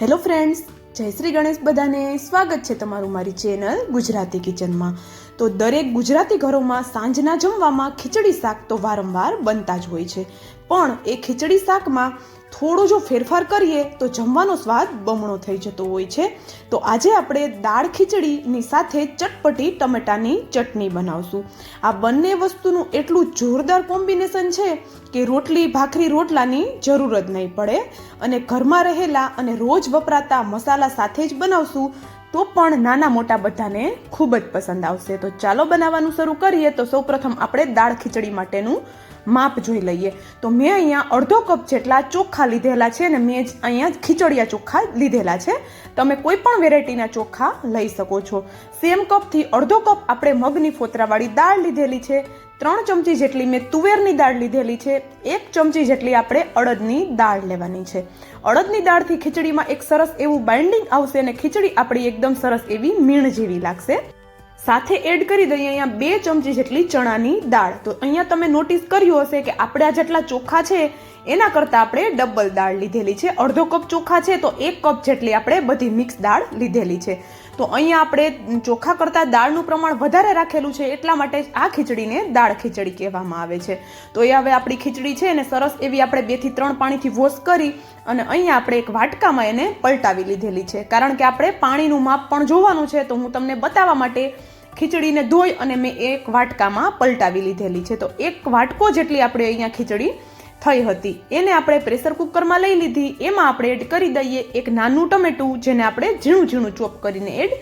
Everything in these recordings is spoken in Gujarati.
હેલો ફ્રેન્ડ્સ, જય શ્રી ગણેશ બધાને સ્વાગત છે તમારું મારી ચેનલ ગુજરાતી કિચનમાં. તો દરેક ગુજરાતી ઘરોમાં સાંજના જમવામાં ખીચડી શાક તો વારંવાર બનતા જ હોય છે. પણ એ ખીચડી શાકમાં થોડો જો ફેરફાર કરીએ તો જમવાનો સ્વાદ બમણો થઈ જતો હોય છે. તો આજે આપણે દાળ ખીચડીની સાથે ચટપટી ટમેટાની ચટણી બનાવશું. આ બંને વસ્તુનું એટલું જોરદાર કોમ્બિનેશન છે કે રોટલી, ભાખરી, રોટલાની જરૂર જ નહીં પડે. અને ઘરમાં રહેલા અને રોજ વપરાતા મસાલા સાથે જ બનાવશું, તો પણ નાના મોટા બધાને ખૂબ જ પસંદ આવશે. તો ચાલો બનાવવાનું શરૂ કરીએ. તો સૌપ્રથમ આપણે દાળ ખીચડી માટેનું માપ જોઈ લઈએ. તો મેં અહીંયા અડધો કપ જેટલા ચોખા લીધેલા છે અને મેં અહીંયા ખીચડિયા ચોખા લીધેલા છે. તમે કોઈ પણ વેરાયટીના ચોખા લઈ શકો છો. સેમ કપથી અડધો કપ આપણે મગની ફોતરાવાળી દાળ લીધેલી છે. ત્રણ ચમચી જેટલી મેં તુવેરની દાળ લીધેલી છે. એક ચમચી જેટલી આપણે અડદની દાળ લેવાની છે. અડદની દાળથી ખીચડીમાં એક સરસ એવું બાઇન્ડિંગ આવશે અને ખીચડી આપણી એકદમ સરસ એવી મીણ જેવી લાગશે. સાથે એડ કરી દઈએ અહીંયા બે ચમચી જેટલી ચણાની દાળ. તો અહીંયા તમે નોટિસ કર્યું હશે કે આપણે આ જેટલા ચોખા છે, એના કરતાં આપણે ડબલ દાળ લીધેલી છે. અડધો કપ ચોખા છે, તો એક કપ જેટલી આપણે બધી મિક્સ દાળ લીધેલી છે. તો અહીંયા આપણે ચોખા કરતાં દાળનું પ્રમાણ વધારે રાખેલું છે એટલા માટે આ ખીચડીને દાળ ખીચડી કહેવામાં આવે છે. તો એ હવે આપણી ખીચડી છે એને સરસ એવી આપણે બેથી ત્રણ પાણીથી વોશ કરી અને અહીંયા આપણે એક વાટકામાં એને પલટાવી લીધેલી છે. કારણ કે આપણે પાણીનું માપ પણ જોવાનું છે તો હું તમને બતાવવા માટે ખીચડીને ધોઈ અને મેં એક વાટકામાં પલટાવી લીધેલી છે. તો એક વાટકો જેટલી આપણે અહીંયા ખીચડી થઈ હતી. એને આપણે પ્રેશર કુકરમાં લઈ લીધી. એમાં આપણે એડ કરી દઈએ એક નાનું ટમેટું, જેને આપણે ઝીણું ઝીણું ચોપ કરીને એડ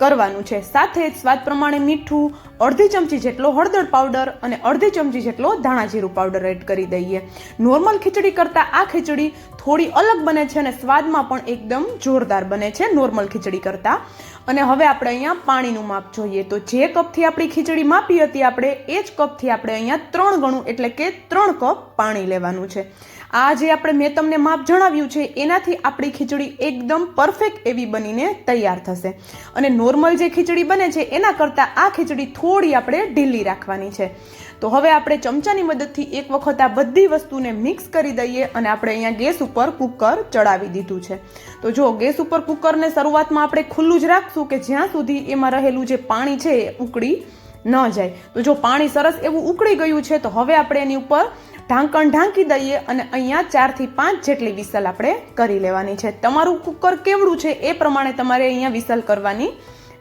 કરવાનું છે. સાથે જ સ્વાદ પ્રમાણે મીઠું, અડધી ચમચી જેટલો હળદર પાવડર અને અડધી ચમચી જેટલો ધાણા જીરું પાવડર એડ કરી દઈએ. નોર્મલ ખીચડી કરતાં આ ખીચડી થોડી અલગ બને છે અને સ્વાદમાં પણ એકદમ જોરદાર બને છે નોર્મલ ખીચડી કરતાં. અને હવે આપણે અહીંયા પાણીનું માપ જોઈએ. તો જે કપથી આપણી ખીચડી માપી હતી આપણે, એ જ કપથી આપણે અહીંયા ત્રણ ગણું, એટલે કે ત્રણ કપ પાણી લેવાનું છે. આ જે આપણે મેં તમને માપ જણાવ્યું છે, એનાથી આપણી ખીચડી એકદમ પરફેક્ટ એવી બનીને તૈયાર થશે. અને નોર્મલ જે ખીચડી બને છે, એના કરતાં આ ખીચડી થોડી આપણે ઢીલી રાખવાની છે. તો હવે આપણે ચમચાની મદદથી એક વખત આ બધી વસ્તુને મિક્સ કરી દઈએ અને આપણે અહીંયા ગેસ ઉપર કુકર ચડાવી દીધું છે. તો જો ગેસ ઉપર કુકરને શરૂઆતમાં આપણે ખુલ્લું જ રાખશું કે જ્યાં સુધી એમાં રહેલું જે પાણી છે એ ઉકળી ન જાય. તો જો પાણી સરસ એવું ઉકળી ગયું છે, તો હવે આપણે એની ઉપર ઢાંકણ ઢાંકી દઈએ અને અહીંયા ચારથી પાંચ જેટલી વિસલ આપણે કરી લેવાની છે. તમારું કુકર કેવડું છે એ પ્રમાણે તમારે અહીંયા વિસલ કરવાની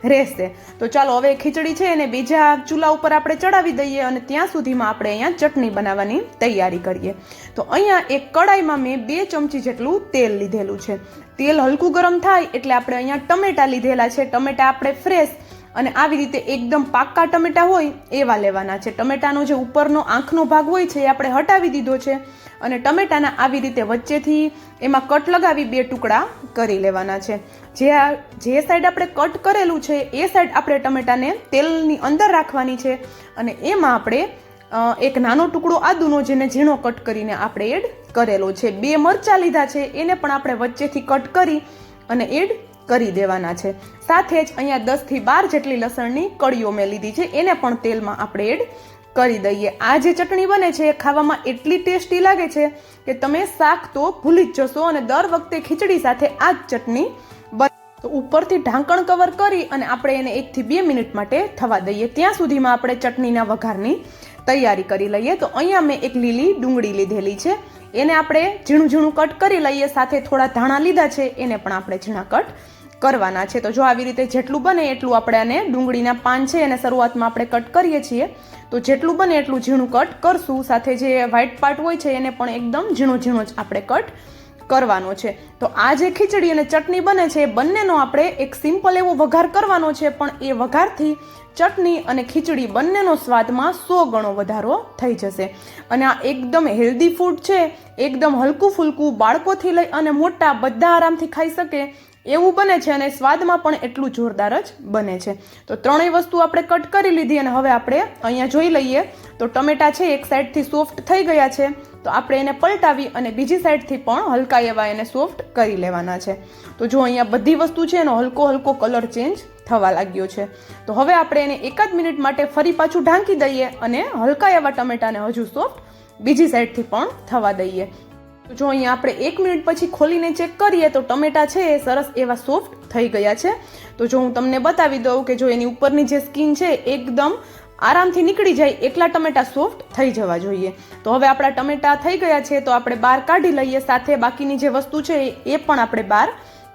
રહેશે. તો ચાલો હવે ખીચડી છે એને બીજા ચૂલા ઉપર આપણે ચડાવી દઈએ અને ત્યાં સુધીમાં આપણે અહીંયા ચટણી બનાવવાની તૈયારી કરીએ. તો અહીંયા એક કડાઈમાં મેં બે ચમચી જેટલું તેલ લીધેલું છે. તેલ હલકું ગરમ થાય એટલે આપણે અહીંયા ટમેટા લીધેલા છે. ટમેટા આપણે ફ્રેશ અને આવી રીતે એકદમ પાક્કા ટમેટા હોય, એવા લેવાના છે. ટમેટાનો જે ઉપરનો આંખનો ભાગ હોય છે, એ આપણે હટાવી દીધો છે અને ટમેટાના આવી રીતે વચ્ચેથી એમાં કટ લગાવી બે ટુકડા કરી લેવાના છે. જે આ, જે સાઈડ આપણે કટ કરેલું છે, એ સાઈડ આપણે ટમેટાને તેલની અંદર રાખવાની છે અને એમાં આપણે એક નાનો ટુકડો આદુનો જેને ઝીણો કટ કરીને આપણે એડ કરેલો છે. બે મરચાં લીધા છે, એને પણ આપણે વચ્ચેથી કટ કરી અને એડ કરી દેવાના છે. સાથે જ અહીંયા દસથી બાર જેટલી લસણની કળીઓ મેં લીધી છે. એને પણ તેલમાં આપણે એડ કરી દઈએ. આ જે ચટણી બને છે એ ખાવામાં એટલી ટેસ્ટી લાગે છે કે તમે શાક તો ભૂલી જ જશો અને દર વખતે ખીચડી સાથે આ જ ચટણી તો ઉપરથી ઢાંકણ કવર કરી અને આપણે એને એકથી બે મિનિટ માટે થવા દઈએ. ત્યાં સુધીમાં આપણે ચટણીના વઘારની તૈયારી કરી લઈએ. તો અહીંયા મેં એક લીલી ડુંગળી લીધેલી છે. એને આપણે ઝીણું ઝીણું કટ કરી લઈએ. સાથે થોડા ધાણા લીધા છે. એને પણ આપણે ઝીણા કટ કરવાના છે. તો જો આવી રીતે જેટલું બને એટલું આપણે આને ડુંગળીના પાન છે એને શરૂઆતમાં આપણે કટ કરીએ છીએ. તો જેટલું બને એટલું ઝીણું કટ કરશું. સાથે જે વ્હાઈટ પાર્ટ હોય છે એને પણ એકદમ ઝીણો ઝીણો જ આપણે કટ કરવાનો છે. તો આ જે ખીચડી અને ચટણી બને છે એ બંનેનો આપણે એક સિમ્પલ એવો વઘાર કરવાનો છે, પણ એ વઘારથી ચટણી અને ખીચડી બંનેનો સ્વાદમાં સો ગણો વધારો થઈ જશે. અને આ એકદમ હેલ્ધી ફૂડ છે. એકદમ હલકું ફૂલકું બાળકોથી લઈ અને મોટા બધા આરામથી ખાઈ શકે. એવું બને છે અને સ્વાદમાં પણ એટલું જોરદાર જ બને છે. તો ત્રણેય વસ્તુ આપણે કટ કરી લીધી અને હવે આપણે અહીંયા જોઈ લઈએ. તો ટમેટા છે, એક સાઈડથી સોફ્ટ થઈ ગયા છે. તો આપણે એને પલટાવી અને બીજી સાઈડથી પણ હલકા એવા એને સોફ્ટ કરી લેવાના છે. તો જો અહીંયા બધી વસ્તુ છે, એનો હલકો હલકો કલર ચેન્જ થવા લાગ્યો છે. તો હવે આપણે એને એકાદ મિનિટ માટે ફરી પાછું ઢાંકી દઈએ અને હલકા એવા ટમેટાને હજુ સોફ્ટ બીજી સાઈડથી પણ થવા દઈએ. જો અહીંયા આપણે એક મિનિટ પછી ખોલીને ચેક કરીએ તો ટમેટા છે એ સરસ એવા સોફ્ટ થઈ ગયા છે. તો જો હું તમને બતાવી દઉં કે જો એની ઉપરની જે સ્કીન છે એકદમ આરામથી નીકળી જાય એટલા ટમેટા સોફ્ટ થઈ જવા જોઈએ. તો હવે આપણા ટમેટા થઈ ગયા છે તો આપણે બહાર કાઢી લઈએ સાથે બાકીની જે વસ્તુ છે એ પણ આપણે બહાર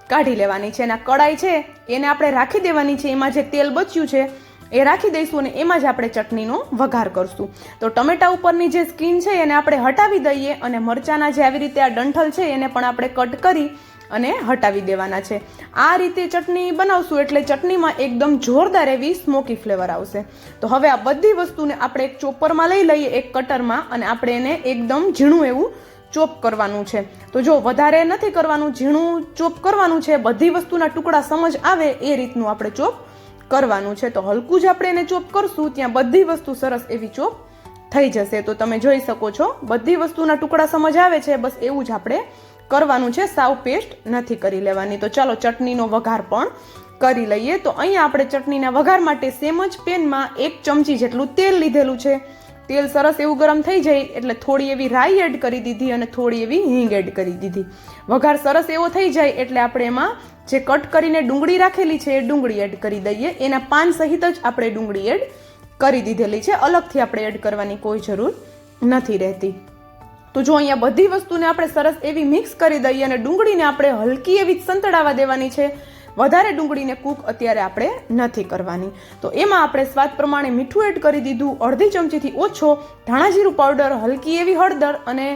કાઢી લેવાની છે. અને કડાઈ છે એને આપણે રાખી દેવાની છે. એમાં જે તેલ બચ્યું છે એ રાખી દઈશું અને એમાં જ આપણે ચટણીનો વઘાર કરશું. તો ટમેટા ઉપરની જે સ્કીન છે એને આપણે હટાવી દઈએ અને મરચાંના જે આવી રીતે આ ડંઠલ છે એને પણ આપણે કટ કરી અને હટાવી દેવાના છે. આ રીતે ચટણી બનાવશું એટલે ચટણીમાં એકદમ જોરદાર એવી સ્મોકી ફ્લેવર આવશે. તો હવે આ બધી વસ્તુને આપણે એક ચોપરમાં લઈ લઈએ, એક કટરમાં, અને આપણે એને એકદમ ઝીણું એવું ચોપ કરવાનું છે. તો જો વધારે નથી કરવાનું, ઝીણું ચોપ કરવાનું છે, બધી વસ્તુના ટુકડા સમજ આવે, એ રીતનું આપણે ચોપ કરવાનું છે, તો હલકું જ આપણે એને ચોપ કરશું, ત્યાં બધી વસ્તુ સરસ એવી ચોપ થઈ જશે. તો તમે જોઈ શકો છો, બધી વસ્તુના ટુકડા સમજ આવે છે, બસ એવું જ આપણે કરવાનું છે. સાવ પેસ્ટ નથી કરી લેવાની. તો ચાલો ચટણીનો વઘાર પણ કરી લઈએ. તો અહીંયા આપણે ચટણીના વઘાર માટે સેમ જ પેનમાં એક ચમચી જેટલું તેલ લીધેલું છે. તેલ સરસ એવું ગરમ થઈ જાય એટલે થોડી એવી રાઈ એડ કરી દીધી અને થોડી એવી હિંગ એડ કરી દીધી. વઘાર સરસ એવો થઈ જાય એટલે આપણે એમાં જે કટ કરીને ડુંગળી રાખેલી છે એ ડુંગળી એડ કરી દઈએ. એના પાન સહિત જ આપણે ડુંગળી એડ કરી દીધેલી છે. અલગથી આપણે એડ કરવાની કોઈ જરૂર નથી રહેતી. તો જો અહીંયા બધી વસ્તુને આપણે સરસ એવી મિક્સ કરી દઈએ અને ડુંગળીને આપણે હલકી એવી સંતળાવા દેવાની છે. વધારે ડુંગળીને કૂક અત્યારે આપણે નથી કરવાની. તો એમાં આપણે સ્વાદ પ્રમાણે મીઠું એડ કરી દીધું, અડધી ચમચીથી ઓછો ધાણા જીરું પાવડર, હલકી એવી હળદર અને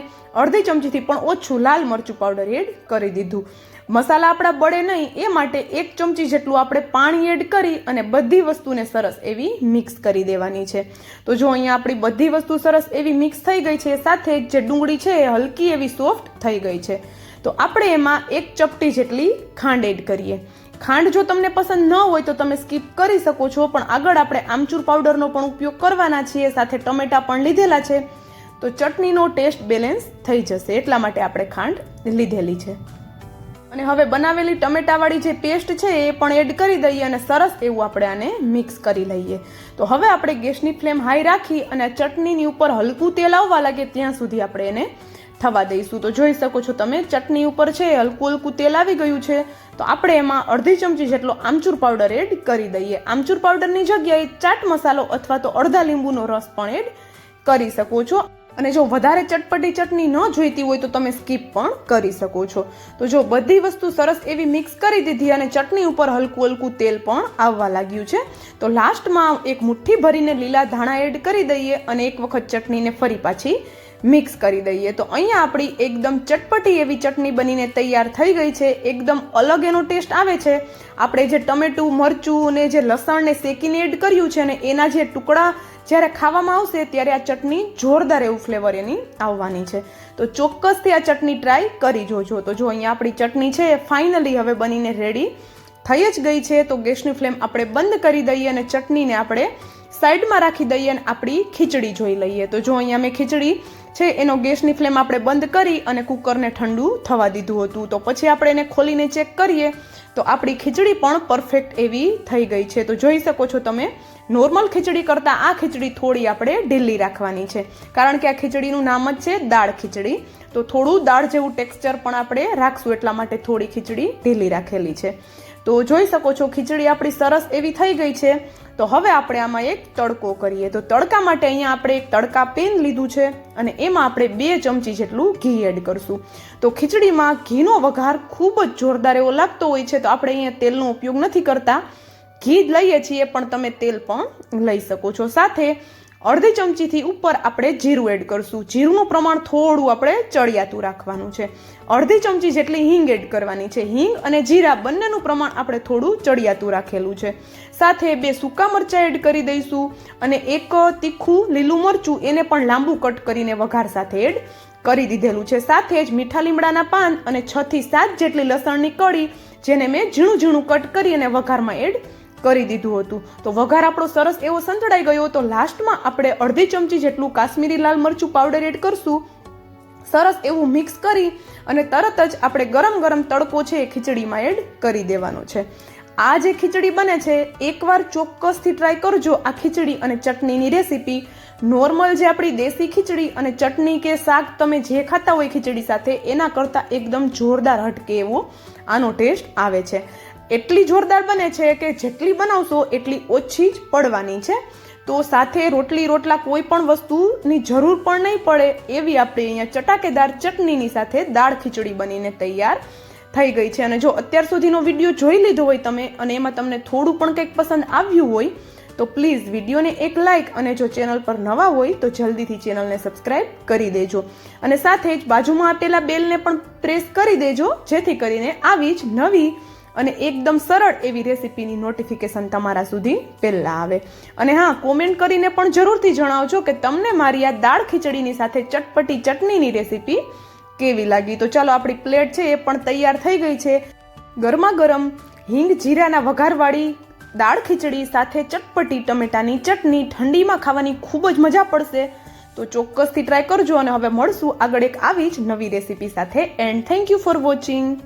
અડધી ચમચીથી પણ ઓછું લાલ મરચું પાવડર એડ કરી દીધું. મસાલા આપણા બળે નહીં, એ માટે એક ચમચી જેટલું આપણે પાણી એડ કરી અને બધી વસ્તુને સરસ એવી મિક્સ કરી દેવાની છે. તો જો અહીંયા આપણી બધી વસ્તુ સરસ એવી મિક્સ થઈ ગઈ છે, સાથે જે ડુંગળી છે એ હલકી એવી સોફ્ટ થઈ ગઈ છે. તો આપણે એમાં એક ચપટી જેટલી ખાંડ એડ કરીએ. ખાંડ જો તમને પસંદ ન હોય તો તમે સ્કીપ કરી શકો છો, પણ આગળ આપણે આમચૂર પાવડરનો પણ ઉપયોગ કરવાના છીએ, સાથે ટમેટા પણ લીધેલા છે. તો ચટણીનો ટેસ્ટ બેલેન્સ થઈ જશે, એટલા માટે આપણે ખાંડ લીધેલી છે. અને હવે બનાવેલી ટમેટાવાળી જે પેસ્ટ છે એ પણ એડ કરી દઈએ અને સરસ એવું આપણે આને મિક્સ કરી લઈએ. તો હવે આપણે ગેસની ફ્લેમ હાઈ રાખી અને ચટણીની ઉપર હલકું તેલ આવવા લાગે ત્યાં સુધી આપણે એને થવા દઈશું. તો જોઈ શકો છો તમે, ચટણી ઉપર છે હલકું હલકું તેલ આવી ગયું છે. તો આપણે એમાં અડધી ચમચી જેટલો આમચૂર પાવડર એડ કરી દઈએ. આમચૂર પાવડરની જગ્યાએ ચાટ મસાલો અથવા તો અડધા લીંબુનો રસ પણ એડ કરી શકો છો. અને જો વધારે ચટપટી ચટણી ન જોઈતી હોય તો તમે સ્કીપ પણ કરી શકો છો. તો જો બધી વસ્તુ સરસ એવી મિક્સ કરી દીધી અને ચટણી ઉપર હલકું હલકું તેલ પણ આવવા લાગ્યું છે. તો લાસ્ટમાં એક મુઠ્ઠી ભરીને લીલા ધાણા એડ કરી દઈએ અને એક વખત ચટણીને ફરી પાછી મિક્સ કરી દઈએ. તો અહીંયા આપણી એકદમ ચટપટી એવી ચટણી બનીને તૈયાર થઈ ગઈ છે. એકદમ અલગ એનો ટેસ્ટ આવે છે. આપણે જે ટમેટું, મરચું અને જે લસણને શેકીને એડ કર્યું છે ને એના જે ટુકડા જ્યારે ખાવામાં આવશે ત્યારે આ ચટણી જોરદાર એવું ફ્લેવર એની આવવાની છે. તો ચોક્કસથી આ ચટણી ટ્રાય કરી જોજો. તો જો અહીંયા આપણી ચટણી છે એ ફાઇનલી હવે બનીને રેડી થઈ જ ગઈ છે. તો ગેસની ફ્લેમ આપણે બંધ કરી દઈએ અને ચટણીને આપણે સાઈડમાં રાખી દઈએ અને આપણી ખીચડી જોઈ લઈએ. તો જો અહીંયા મેં ખીચડી છે, એનો ગેસની ફ્લેમ આપણે બંધ કરી અને કુકરને ઠંડુ થવા દીધું હતું. તો પછી આપણે એને ખોલીને ચેક કરીએ. તો આપણી ખીચડી પણ પરફેક્ટ એવી થઈ ગઈ છે. તો જોઈ શકો છો તમે, નોર્મલ ખીચડી કરતાં આ ખીચડી થોડી આપણે ઢીલી રાખવાની છે. કારણ કે આ ખીચડીનું નામ જ છે દાળ ખીચડી. તો થોડું દાળ જેવું ટેક્સચર પણ આપણે રાખશું, એટલા માટે થોડી ખીચડી ઢીલી રાખેલી છે. તો જોઈ શકો છો, ખીચડી આપણી સરસ એવી થઈ ગઈ છે. તો હવે આપણે આમાં એક તડકો કરીએ. તો તડકા માટે અહીંયા આપણે એક તડકા પેન લીધું છે અને એમાં આપણે બે ચમચી જેટલું ઘી એડ કરશું. તો ખીચડીમાં ઘીનો વઘાર ખૂબ જ જોરદાર એવો લાગતો હોય છે, તો આપણે અહીંયા તેલનો ઉપયોગ નથી કરતા. ઘી જ લઈએ છીએ, પણ તમે તેલ પણ લઈ શકો છો. સાથે અડધી ચમચીથી ઉપર આપણે જીરું એડ કરશું. જીરુંનું પ્રમાણ થોડું આપણે ચડિયાતું રાખવાનું છે. અડધી ચમચી જેટલી હિંગ એડ કરવાની છે. હિંગ અને જીરા બંનેનું પ્રમાણ આપણે થોડું ચડિયાતું રાખેલું છે. સાથે બે સૂકા મરચાં એડ કરી દઈશું અને એક તીખું લીલું મરચું એને પણ લાંબુ કટ કરીને વઘાર સાથે એડ કરી દીધેલું છે. સાથે જ મીઠા લીમડાના પાન અને છથી સાત જેટલી લસણની કળી, જેને મેં ઝીણું ઝીણું કટ કરી અને વઘારમાં એડ કરી દીધું હતું. તો વઘાર આપણો સરસ એવો સંતળાઈ ગયો તો લાસ્ટમાં આપણે અડધી ચમચી જેટલું કાશ્મીરી લાલ મરચું પાવડર એડ કરશું. સરસ એવું મિક્સ કરી અને તરત જ આપણે ગરમ ગરમ તડકો છે એ ખીચડીમાં એડ કરી દેવાનો છે. આ જે ખીચડી બને છે, એકવાર ચોક્કસથી ટ્રાય કરજો આ ખીચડી અને ચટણીની રેસીપી નોર્મલ જે આપણી દેશી ખીચડી અને ચટણી કે શાક તમે જે ખાતા હોય ખીચડી સાથે, એના કરતાં એકદમ જોરદાર હટકે એવો આનો ટેસ્ટ આવે છે. એટલી જોરદાર બને છે કે જેટલી બનાવશો એટલી ઓછી જ પડવાની છે. તો સાથે રોટલી રોટલા કોઈ પણ વસ્તુની જરૂર પણ નહીં પડે એવી આપણે અહીંયા ચટાકેદાર ચટણીની સાથે દાળ ખીચડી બનીને તૈયાર થઈ ગઈ છે. અને જો અત્યાર સુધીનો વીડિયો જોઈ લીધો હોય તમે અને એમાં તમને થોડું પણ કંઈક પસંદ આવ્યું હોય, તો પ્લીઝ વિડીયોને એક લાઇક અને જો ચેનલ પર નવા હોય, તો જલ્દીથી ચેનલને સબસ્ક્રાઇબ કરી દેજો. અને સાથે જ બાજુમાં આપેલા બેલને પણ પ્રેસ કરી દેજો, જેથી કરીને આવી જ નવી અને એકદમ સરળ એવી રેસીપીની નોટિફિકેશન તમારા સુધી પહેલાં આવે. અને હા કોમેન્ટ કરીને પણ જરૂરથી જણાવજો કે તમને મારી આ દાળ ખીચડીની સાથે ચટપટી ચટણીની રેસીપી કેવી લાગી. તો ચાલો, આપણી પ્લેટ છે એ પણ તૈયાર થઈ ગઈ છે. ગરમા ગરમ હિંગ જીરાના વઘારવાળી દાળ ખીચડી સાથે ચટપટી ટમેટાની ચટણી ઠંડીમાં ખાવાની ખૂબ જ મજા પડશે. તો ચોક્કસથી ટ્રાય કરજો અને હવે મળશું આગળ એક આવી જ નવી રેસીપી સાથે. And thank you for watching